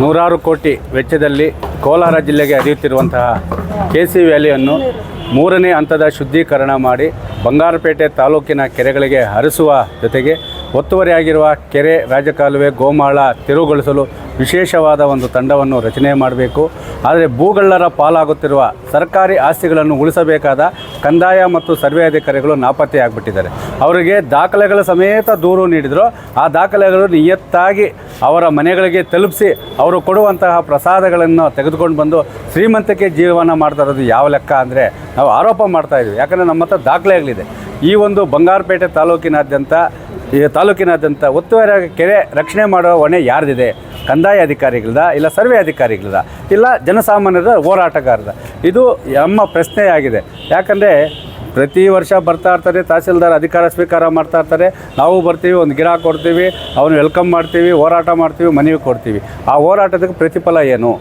ನೂರಾರು ಕೋಟಿ ವೆಚ್ಚದಲ್ಲಿ ಕೋಲಾರ ಜಿಲ್ಲೆಗೆ ಹರಿಯುತ್ತಿರುವಂತಹ ಕೆ ಸಿ ವ್ಯಾಲಿಯನ್ನು ಮೂರನೇ ಹಂತದ ಶುದ್ಧೀಕರಣ ಮಾಡಿ ಬಂಗಾರಪೇಟೆ ತಾಲೂಕಿನ ಕೆರೆಗಳಿಗೆ ಹರಿಸುವ ಜೊತೆಗೆ ಒತ್ತುವರಿಯಾಗಿರುವ ಕೆರೆ ರಾಜಕಾಲುವೆ, ಗೋಮಾಳ ತೆರವುಗೊಳಿಸಲು ವಿಶೇಷವಾದ ಒಂದು ತಂಡವನ್ನು ರಚನೆ ಮಾಡಬೇಕು. ಆದರೆ ಭೂಗಳ್ಳರ ಪಾಲಾಗುತ್ತಿರುವ ಸರ್ಕಾರಿ ಆಸ್ತಿಗಳನ್ನು ಉಳಿಸಬೇಕಾದ ಕಂದಾಯ ಮತ್ತು ಸರ್ವೆ ಅಧಿಕಾರಿಗಳು ನಾಪತ್ತೆಯಾಗ್ಬಿಟ್ಟಿದ್ದಾರೆ. ಅವರಿಗೆ ದಾಖಲೆಗಳ ಸಮೇತ ದೂರು ನೀಡಿದರು. ಆ ದಾಖಲೆಗಳು ನಿಯತ್ತಾಗಿ ಅವರ ಮನೆಗಳಿಗೆ ತಲುಪಿಸಿ ಅವರು ಕೊಡುವಂತಹ ಪ್ರಸಾದಗಳನ್ನು ತೆಗೆದುಕೊಂಡು ಬಂದು ಶ್ರೀಮಂತಕ್ಕೆ ಜೀವನ ಮಾಡ್ತಾ ಇರೋದು ಯಾವ ಲೆಕ್ಕ ಅಂದರೆ ನಾವು ಆರೋಪ ಮಾಡ್ತಾ ಇದ್ದೀವಿ ಯಾಕಂದರೆ ನಮ್ಮ ಹತ್ರ ದಾಖಲೆಗಳಿದೆ ಈ ಒಂದು ಬಂಗಾರಪೇಟೆ ತಾಲೂಕಿನಾದ್ಯಂತ, ಈ ತಾಲೂಕಿನಾದ್ಯಂತ ಒತ್ತುವರಿ ಕೆರೆ ರಕ್ಷಣೆ ಮಾಡುವ ಹೊಣೆ ಯಾರ್ದಿದೆ? ಕಂದಾಯ ಅಧಿಕಾರಿಗಳದ ಇಲ್ಲ ಸರ್ವೆ ಅಧಿಕಾರಿಗಳದ? ಇಲ್ಲ ಜನಸಾಮಾನ್ಯರ ಹೋರಾಟಗಾರದ ಇದು ನಮ್ಮ ಪ್ರಶ್ನೆಯಾಗಿದೆ. ಯಾಕಂದರೆ ಪ್ರತಿ ವರ್ಷ ಬರ್ತಾ ಇರ್ತಾರೆ ತಹಸೀಲ್ದಾರ್ ಅಧಿಕಾರ ಸ್ವೀಕಾರ ಮಾಡ್ತಾ ಇರ್ತಾರೆ ನಾವು ಬರ್ತೀವಿ, ಒಂದು ಗಿಡ ಕೊಡ್ತೀವಿ, ಅವನು ವೆಲ್ಕಮ್ ಮಾಡ್ತೀವಿ, ಹೋರಾಟ ಮಾಡ್ತೀವಿ ಮನವಿ ಕೊಡ್ತೀವಿ. ಆ ಹೋರಾಟದಕ್ಕೆ ಪ್ರತಿಫಲ ಏನು?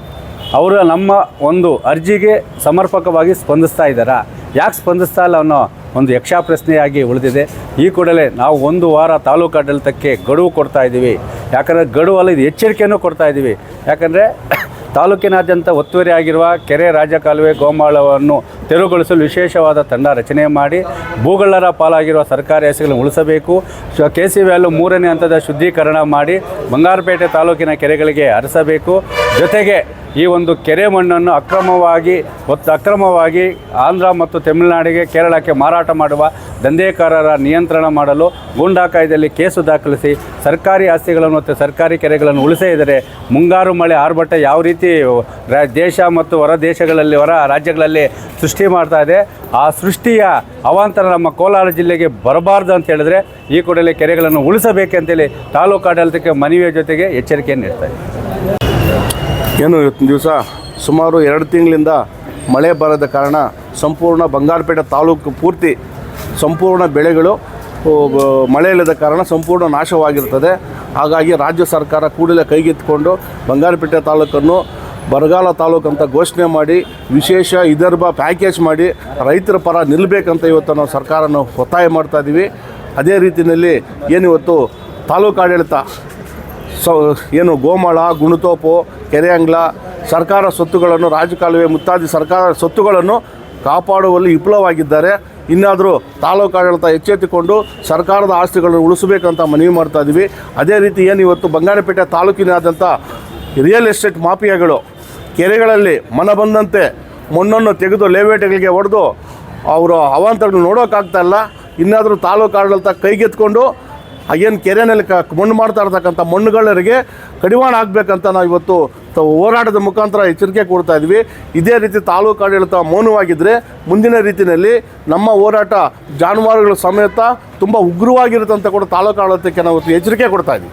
ಅವರು ನಮ್ಮ ಒಂದು ಅರ್ಜಿಗೆ ಸಮರ್ಪಕವಾಗಿ ಸ್ಪಂದಿಸ್ತಾ ಇದ್ದಾರಾ? ಯಾಕೆ ಸ್ಪಂದಿಸ್ತಾ ಇಲ್ಲ ಅನ್ನೋ ಒಂದು ಯಕ್ಷಾ ಪ್ರಶ್ನೆಯಾಗಿ ಉಳಿದಿದೆ. ಈ ಕೂಡಲೇ ನಾವು ಒಂದು ವಾರ ತಾಲೂಕು ಆಡಳಿತಕ್ಕೆ ಗಡುವು ಕೊಡ್ತಾ ಇದ್ದೀವಿ. ಯಾಕಂದರೆ ಗಡುವಲ್ಲಿ ಇದು ಎಚ್ಚರಿಕೆಯನ್ನು ಕೊಡ್ತಾ ಇದ್ದೀವಿ. ಯಾಕಂದರೆ ತಾಲೂಕಿನಾದ್ಯಂತ ಒತ್ತುವರಿಯಾಗಿರುವ ಕೆರೆ ರಾಜಕಾಲುವೆ ಗೋಮಾಳವನ್ನು ತೆರವುಗೊಳಿಸಲು ವಿಶೇಷವಾದ ತಂಡ ರಚನೆ ಮಾಡಿ ಭೂಗಳ್ಳರ ಪಾಲಾಗಿರುವ ಸರ್ಕಾರಿ ಹೆಸರುಗಳನ್ನು ಉಳಿಸಬೇಕು. ಕೆ ಸಿ ವ್ಯಾಲು ಮೂರನೇ ಹಂತದ ಶುದ್ಧೀಕರಣ ಮಾಡಿ ಬಂಗಾರಪೇಟೆ ತಾಲೂಕಿನ ಕೆರೆಗಳಿಗೆ ಹರಿಸಬೇಕು. ಜೊತೆಗೆ ಈ ಒಂದು ಕೆರೆ ಮಣ್ಣನ್ನು ಅಕ್ರಮವಾಗಿ ಮತ್ತು ಅಕ್ರಮವಾಗಿ ಆಂಧ್ರ ಮತ್ತು ತಮಿಳುನಾಡಿಗೆ ಕೇರಳಕ್ಕೆ ಮಾರಾಟ ಮಾಡುವ ದಂಧೆಕಾರರ ನಿಯಂತ್ರಣ ಮಾಡಲು ಗೂಂಡಾ ಕಾಯ್ದೆಯಲ್ಲಿ ಕೇಸು ದಾಖಲಿಸಿ ಸರ್ಕಾರಿ ಆಸ್ತಿಗಳನ್ನು ಮತ್ತು ಸರ್ಕಾರಿ ಕೆರೆಗಳನ್ನು ಉಳಿಸೇ ಇದ್ದರೆ ಮುಂಗಾರು ಮಳೆ ಆರ್ಭಟ ಯಾವ ರೀತಿ ದೇಶ ಮತ್ತು ಹೊರ ದೇಶಗಳಲ್ಲಿ ಹೊರ ರಾಜ್ಯಗಳಲ್ಲಿ ಸೃಷ್ಟಿ ಮಾಡ್ತಾ ಇದೆ, ಆ ಸೃಷ್ಟಿಯ ಅವಾಂತರ ನಮ್ಮ ಕೋಲಾರ ಜಿಲ್ಲೆಗೆ ಬರಬಾರ್ದು ಅಂತ ಹೇಳಿದ್ರೆ ಈ ಕೂಡಲೇ ಕೆರೆಗಳನ್ನು ಉಳಿಸಬೇಕೆಂತೇಳಿ ತಾಲೂಕು ಆಡಳಿತಕ್ಕೆ ಮನವಿಯ ಜೊತೆಗೆ ಎಚ್ಚರಿಕೆಯನ್ನು ನೀಡ್ತಾ ಇದೆ ಏನು ಇವತ್ತಿನ ದಿವಸ? ಸುಮಾರು ಎರಡು ತಿಂಗಳಿಂದ ಮಳೆ ಬರದ ಕಾರಣ ಸಂಪೂರ್ಣ ಬಂಗಾರಪೇಟೆ ತಾಲೂಕು ಪೂರ್ತಿ ಸಂಪೂರ್ಣ ಬೆಳೆಗಳು ಮಳೆ ಇಲ್ಲದ ಕಾರಣ ಸಂಪೂರ್ಣ ನಾಶವಾಗಿರ್ತದೆ ಹಾಗಾಗಿ ರಾಜ್ಯ ಸರ್ಕಾರ ಕೂಡಲೇ ಕೈಗೆತ್ತಿಕೊಂಡು ಬಂಗಾರಪೇಟೆ ತಾಲೂಕನ್ನು ಬರಗಾಲ ತಾಲೂಕು ಅಂತ ಘೋಷಣೆ ಮಾಡಿ, ವಿಶೇಷ ಇದರ್ಬ ಪ್ಯಾಕೇಜ್ ಮಾಡಿ ರೈತರ ಪರ ನಿಲ್ಲಬೇಕಂತ ಇವತ್ತು ನಾವು ಸರ್ಕಾರನ ಒತ್ತಾಯ ಮಾಡ್ತಾ ಇದ್ದೀವಿ ಅದೇ ರೀತಿಯಲ್ಲಿ ಏನಿವತ್ತು? ತಾಲೂಕು ಆಡಳಿತ ಸೊ, ಏನು ಗೋಮಾಳ, ಗುಣತೋಪು ಕೆರೆ ಅಂಗ್ಲ ಸರ್ಕಾರ ಸ್ವತ್ತುಗಳನ್ನು, ರಾಜಕಾಲುವೆ, ಮುತ್ತಾದಿ ಸರ್ಕಾರ ಸ್ವತ್ತುಗಳನ್ನು ಕಾಪಾಡುವಲ್ಲಿ ವಿಫಲವಾಗಿದ್ದಾರೆ ಇನ್ನಾದರೂ ತಾಲೂಕಾಡಳಿತ ಎಚ್ಚೆತ್ತುಕೊಂಡು ಸರ್ಕಾರದ ಆಸ್ತಿಗಳನ್ನು ಉಳಿಸಬೇಕಂತ ಮನವಿ ಮಾಡ್ತಾ ಇದ್ದೀವಿ ಅದೇ ರೀತಿ ಏನು ಇವತ್ತು ಬಂಗಾರಪೇಟೆ ತಾಲೂಕಿನಾದಂಥ ರಿಯಲ್ ಎಸ್ಟೇಟ್ ಮಾಫಿಯಾಗಳು ಕೆರೆಗಳಲ್ಲಿ ಮನ ಬಂದಂತೆ ಮಣ್ಣನ್ನು ತೆಗೆದು ಲೇವೇಟೆಗಳಿಗೆ ಹೊಡೆದು ಅವರು ಅವಾಂತರನ್ನು ನೋಡೋಕ್ಕಾಗ್ತಾ ಇಲ್ಲ. ಇನ್ನಾದರೂ ತಾಲೂಕು ಆಡಳಿತ ಕೈಗೆತ್ಕೊಂಡು ಏನು ಕೆರೆಯಲ್ಲಿ ಕ ಮಣ್ಣು ಮಾಡ್ತಾ ಇರ್ತಕ್ಕಂಥ ಮಣ್ಣುಗಳರಿಗೆ ಕಡಿವಾಣ ಆಗಬೇಕಂತ ನಾವು ಇವತ್ತು ಹೋರಾಟದ ಮುಖಾಂತರ ಎಚ್ಚರಿಕೆ ಕೊಡ್ತಾ ಇದ್ವಿ. ಇದೇ ರೀತಿ ತಾಲೂಕು ಆಡಳಿತ ಮೌನವಾಗಿದ್ದರೆ ಮುಂದಿನ ರೀತಿಯಲ್ಲಿ ನಮ್ಮ ಹೋರಾಟ ಜಾನುವಾರುಗಳ ಸಮೇತ ತುಂಬ ಉಗ್ರವಾಗಿರುತ್ತೆ ಕೂಡ ತಾಲೂಕು ಆಡಳಿತಕ್ಕೆ ನಾವು ಎಚ್ಚರಿಕೆ ಕೊಡ್ತಾ ಇದ್ವಿ.